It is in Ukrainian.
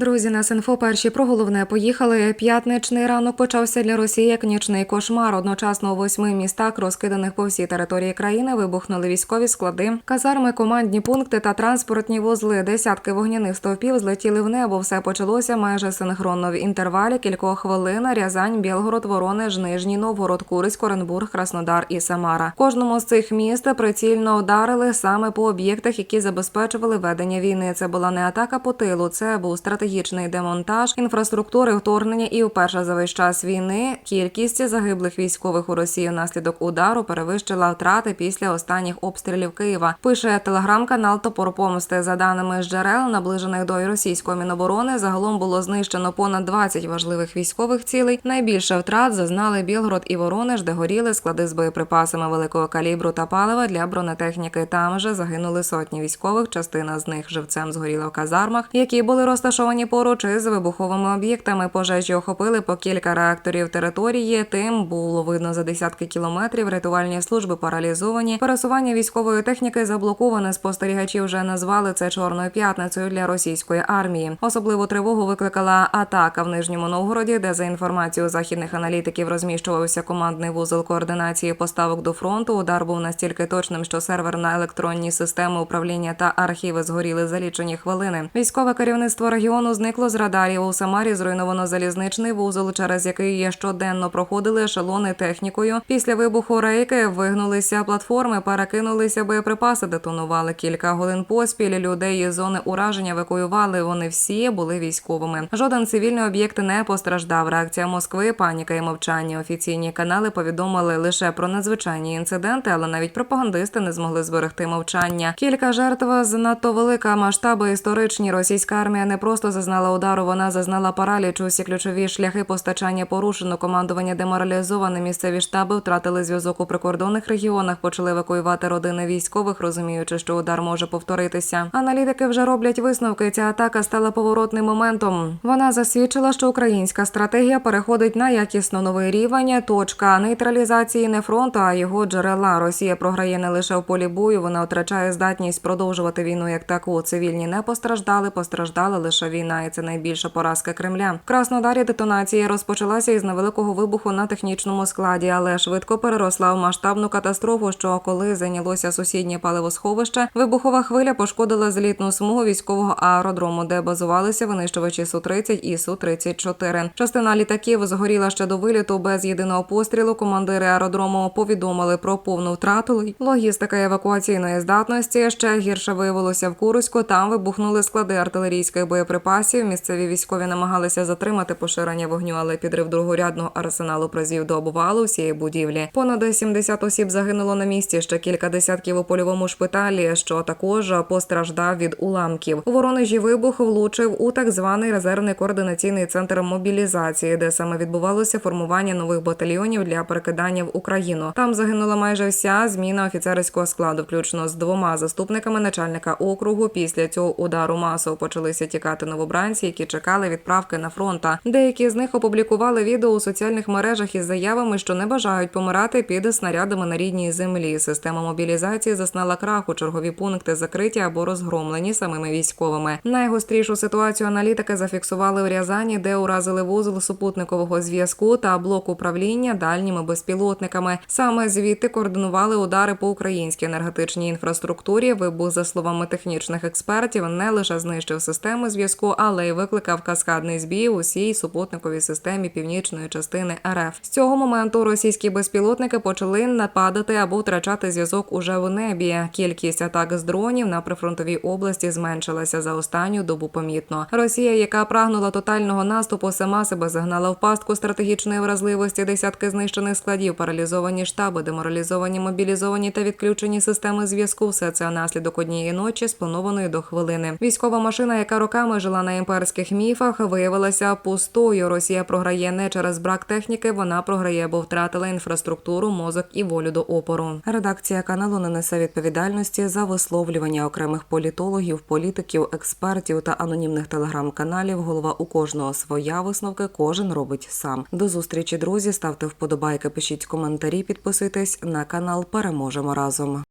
Друзі, на Синфо перші про головне поїхали. П'ятничний ранок почався для Росії як нічний кошмар. Одночасно у восьми містах, розкиданих по всій території країни, вибухнули військові склади, казарми, командні пункти та транспортні вузли. Десятки вогняних стовпів злетіли в небо. Все почалося майже синхронно в інтервалі кількох хвилин. Рязань, Білгород, Воронеж, Нижній Новгород, Курськ, Оренбург, Краснодар і Самара. Кожному з цих міст прицільно вдарили саме по об'єктах, які забезпечували ведення війни. Це була не атака по тилу, це був стратегічний демонтаж інфраструктури вторгнення. І вперше за весь час війни кількість загиблих військових у Росії внаслідок удару перевищила втрати після останніх обстрілів Києва. Пише телеграм-канал Топор Помсти. За даними джерел, наближених до російської міноборони, загалом було знищено понад 20 важливих військових цілей. Найбільше втрат зазнали Білгород і Воронеж, де горіли склади з боєприпасами великого калібру та палива для бронетехніки. Там же загинули сотні військових. Частина з них живцем згоріла в казармах, які були розташовані поруч із вибуховими об'єктами. Пожежі охопили по кілька реакторів території. Тим було видно за десятки кілометрів. Рятувальні служби паралізовані. Пересування військової техніки заблоковане. Спостерігачі вже назвали це чорною п'ятницею для російської армії. Особливу тривогу викликала атака в Нижньому Новгороді, де за інформацією західних аналітиків розміщувався командний вузол координації поставок до фронту. Удар був настільки точним, що сервер на електронні системи управління та архіви згоріли за лічені хвилини. Військове керівництво регіону зникло з радарів. У Самарі зруйновано залізничний вузол, через який щоденно проходили ешелони технікою. Після вибуху рейки вигнулися платформи, перекинулися боєприпаси, детонували кілька годин поспіль. Людей із зони ураження евакуювали. Вони всі були військовими. Жоден цивільний об'єкт не постраждав. Реакція Москви, паніка і мовчання. Офіційні канали повідомили лише про надзвичайні інциденти, але навіть пропагандисти не змогли зберегти мовчання. Кілька жертв занадто велика масштаби історичні. Російська армія не просто зазнала удару, вона зазнала паралічу. Усі ключові шляхи постачання порушено. Командування деморалізоване. Місцеві штаби втратили зв'язок у прикордонних регіонах. Почали евакуювати родини військових, розуміючи, що удар може повторитися. Аналітики вже роблять висновки. Ця атака стала поворотним моментом. Вона засвідчила, що українська стратегія переходить на якісно новий рівень. Точка нейтралізації не фронту, а його джерела. Росія програє не лише в полі бою. Вона втрачає здатність продовжувати війну як таку. Цивільні не постраждали, постраждала лише війна, і це найбільша поразка Кремля. В Краснодарі детонація розпочалася із невеликого вибуху на технічному складі, але швидко переросла в масштабну катастрофу. Що коли зайнялося сусіднє паливосховище, вибухова хвиля пошкодила злітну смугу військового аеродрому, де базувалися винищувачі су 30 і су 34 Частина літаків згоріла ще до виліту без єдиного пострілу. Командири аеродрому повідомили про повну втрату. Логістика евакуаційної здатності ще гірше виявилося в Курську. Там вибухнули склади артилерійських боєприпасів. Місцеві військові намагалися затримати поширення вогню, але підрив другорядного арсеналу призвів до обвалу всієї будівлі. Понад 70 осіб загинуло на місці. Ще кілька десятків у польовому шпиталі, що також постраждав від уламків. У Воронежі вибух влучив у так званий резервний координаційний центр мобілізації, де саме відбувалося формування нових батальйонів для перекидання в Україну. Там загинула майже вся зміна офіцерського складу, включно з двома заступниками начальника округу. Після цього удару масово почалися тікати новобранці, які чекали відправки на фронт. Деякі з них опублікували відео у соціальних мережах із заявами, що не бажають помирати під снарядами на рідній землі. Система мобілізації зазнала краху. Чергові пункти закриті або розгромлені самими військовими. Найгострішу ситуацію аналітики зафіксували в Рязані, де уразили вузол супутникового зв'язку та блок управління дальніми безпілотниками. Саме звідти координували удари по українській енергетичній інфраструктурі. Вибух, за словами технічних експертів, не лише знищив системи зв'язку, але й викликав каскадний збій у всій супутниковій системі північної частини РФ. З цього моменту російські безпілотники почали нападати або втрачати зв'язок уже в небі. Кількість атак з дронів на прифронтовій області зменшилася за останню добу помітно. Росія, яка прагнула тотального наступу, сама себе загнала в пастку стратегічної вразливості. Десятки знищених складів, паралізовані штаби, деморалізовані, мобілізовані та відключені системи зв'язку. Все це наслідок однієї ночі, спланованої до хвилини. Військова машина, яка роками жила на імперських міфах, виявилася пустою. Росія програє не через брак техніки, вона програє, бо втратила інфраструктуру, мозок і волю до опору. Редакція каналу не несе відповідальності за висловлювання окремих політологів, політиків, експертів та анонімних телеграм-каналів. Голова у кожного своя висновки кожен робить сам. До зустрічі, друзі. Ставте вподобайки, пишіть коментарі, підписуйтесь на канал. Переможемо разом.